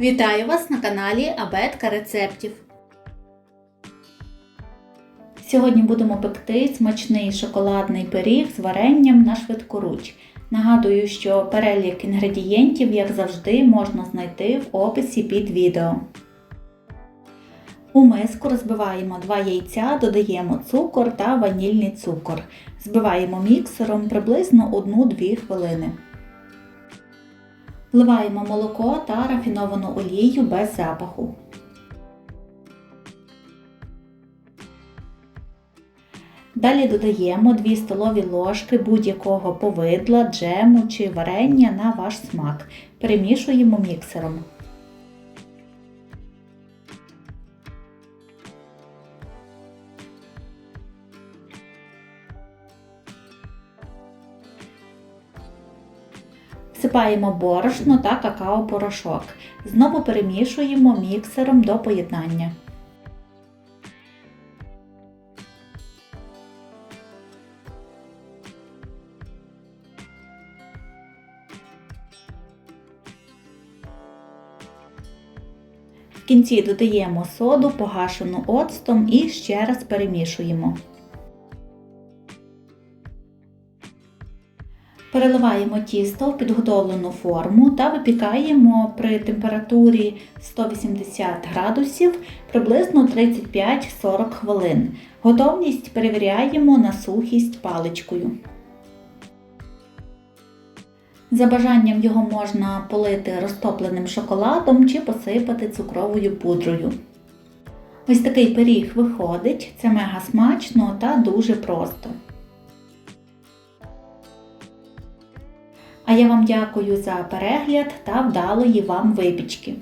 Вітаю вас на каналі Абетка рецептів. Сьогодні будемо пекти смачний шоколадний пиріг з варенням на швидкоруч. Нагадую, що перелік інгредієнтів, як завжди, можна знайти в описі під відео. У миску розбиваємо 2 яйця, додаємо цукор та ванільний цукор. Збиваємо міксером приблизно 1-2 хвилини. Вливаємо молоко та рафіновану олію без запаху. Далі додаємо 2 столові ложки будь-якого повидла, джему чи варення на ваш смак. Перемішуємо міксером. Всипаємо борошно та какао-порошок. Знову перемішуємо міксером до поєднання. В кінці додаємо соду, погашену оцтом і ще раз перемішуємо. Переливаємо тісто в підготовлену форму та випікаємо при температурі 180 градусів приблизно 35-40 хвилин. Готовність перевіряємо на сухість паличкою. За бажанням його можна полити розтопленим шоколадом чи посипати цукровою пудрою. Ось такий пиріг виходить, це мега смачно та дуже просто. А я вам дякую за перегляд та вдалої вам випічки.